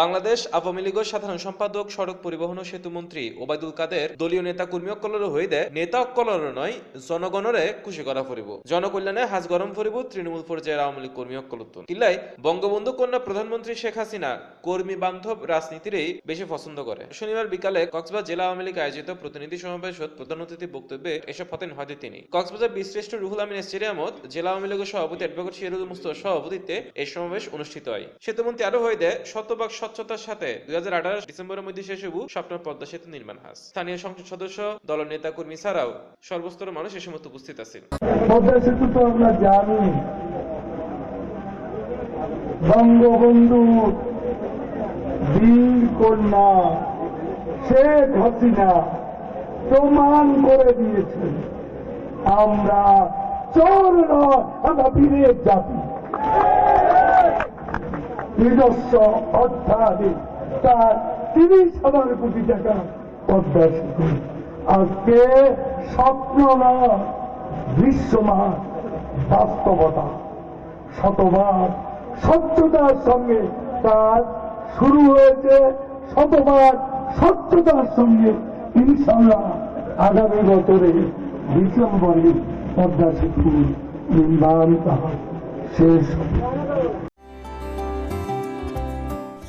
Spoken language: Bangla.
বাংলাদেশ আওয়ামী লীগের সাধারণ সম্পাদক, সড়ক পরিবহন ও সেতু মন্ত্রী ওবায়দুল কাদের দলীয় নেতা কর্মী অকলর হইদে নেতা অকলর নয়, জনগণরে খুশি করা ফুরিব। জনকল্যাণে হাজ গরম ফুরিব, তৃণমূল পর্যায়ের আওয়ামী লীগ কর্মী অকলতুন কিল্লাই বঙ্গবন্ধু কন্যা প্রধানমন্ত্রী শেখ হাসিনা কর্মী বান্ধব রাজনীতিরই বেশি পছন্দ করে। শনিবার বিকালে কক্সবাজার জেলা আওয়ামী লীগ আয়োজিত প্রতিনিধি সমাবেশত প্রধান অতিথি বক্তব্যে এসব হতেন হয়তো তিনি কক্সবাজার বিশ্রেষ্ঠ রুহুল আমিন স্টেডিয়ামত জেলা আওয়ামী লীগের সভাপতি অ্যাডভোকেট শিরুল মুস্তফার সভাপতিত্বে এই সমাবেশ অনুষ্ঠিত হয়। সেতুমন্ত্রী আরও হয়ে দেয় শতভাগ স্বচ্ছতার সাথে দুই ডিসেম্বরের মধ্যে শেষ হবু স্বপ্ন পদ্মা সেতু নির্মাণ হাস স্থানীয় সংসদ সদস্য দল নেতা কর্মী ছাড়াও সর্বস্তরের মানুষ এ সময় উপস্থিত আছেন। পদ্মা সেতু তো আমরা জানি। বঙ্গবন্ধু বীর কন্যা, শেখ হাসিনা প্রমাণ করে দিয়েছেন, আমরা চোর নয়, আমরা বীরের জাতি। নিজস্ব অর্থাধিক তার তিরিশ হাজার কোটি টাকা পদ্মা আজকে স্বপ্ন নয় দৃশ্যমান বাস্তবতা। শতবার সত্যতার সঙ্গে তার শুরু হয়েছে শতবার সত্যতার সঙ্গে ইনশাল্লাহ আগামী বছরে ডিসেম্বরে পদ্মা সেতু নির্মাণ শেষ।